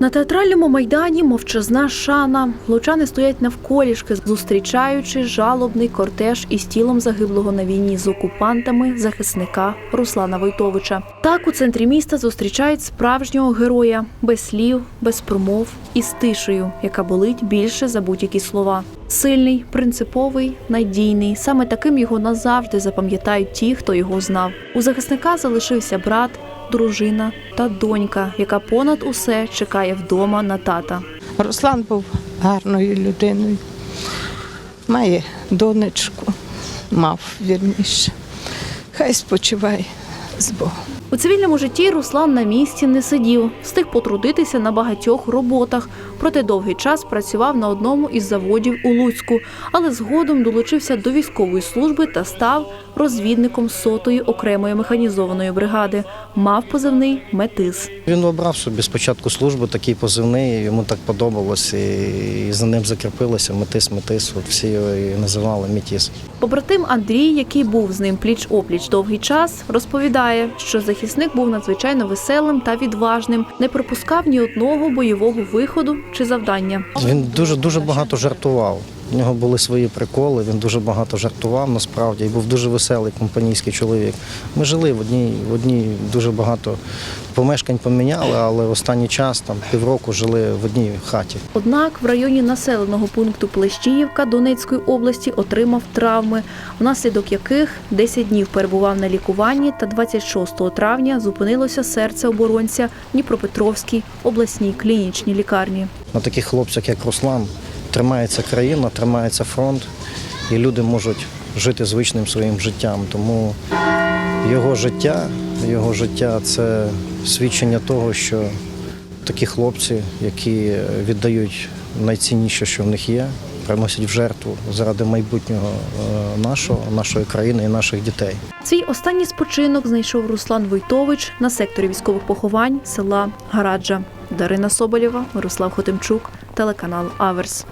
На театральному майдані мовчазна шана. Лучани стоять навколішки, зустрічаючи жалобний кортеж із тілом загиблого на війні з окупантами захисника Руслана Войтовича. Так у центрі міста зустрічають справжнього героя без слів, без промов і з тишею, яка болить більше за будь-які слова. Сильний, принциповий, надійний. Саме таким його назавжди запам'ятають ті, хто його знав. У захисника залишився брат, дружина та донька, яка понад усе чекає вдома на тата. Руслан був гарною людиною. Має донечку, мав вірніше. Хай спочиває з Богом. У цивільному житті Руслан на місці не сидів, встиг потрудитися на багатьох роботах. Проте довгий час працював на одному із заводів у Луцьку, але згодом долучився до військової служби та став розвідником сотої окремої механізованої бригади. Мав позивний метис. Він обрав собі спочатку службу, такий позивний, йому так подобалось, і, за ним закріпилося метис, метис. От всі його і називали Мітіс. Побратим Андрій, який був з ним пліч опліч довгий час, розповідає, що захисник був надзвичайно веселим та відважним, не пропускав ні одного бойового виходу чи завдання. Він дуже дуже багато жартував. У нього були свої приколи, він дуже багато жартував насправді і був дуже веселий компанійський чоловік. Ми жили в одній, в одній дуже багато помешкань поміняли, але останній час, там півроку, жили в одній хаті. Однак в районі населеного пункту Плещіївка Донецької області отримав травми, внаслідок яких 10 днів перебував на лікуванні та 26 травня зупинилося серце оборонця в Дніпропетровській обласній клінічній лікарні. На таких хлопцях, як Руслан, тримається країна, тримається фронт, і люди можуть жити звичним своїм життям. Тому його життя, його життя це свідчення того, що такі хлопці, які віддають найцінніше, що в них є, приносять в жертву заради майбутнього е, нашого, нашої країни і наших дітей. Свій останній спочинок знайшов Руслан Войтович на секторі військових поховань села Гараджа. Дарина Соболєва, Мирослав Хотимчук, телеканал Аверс.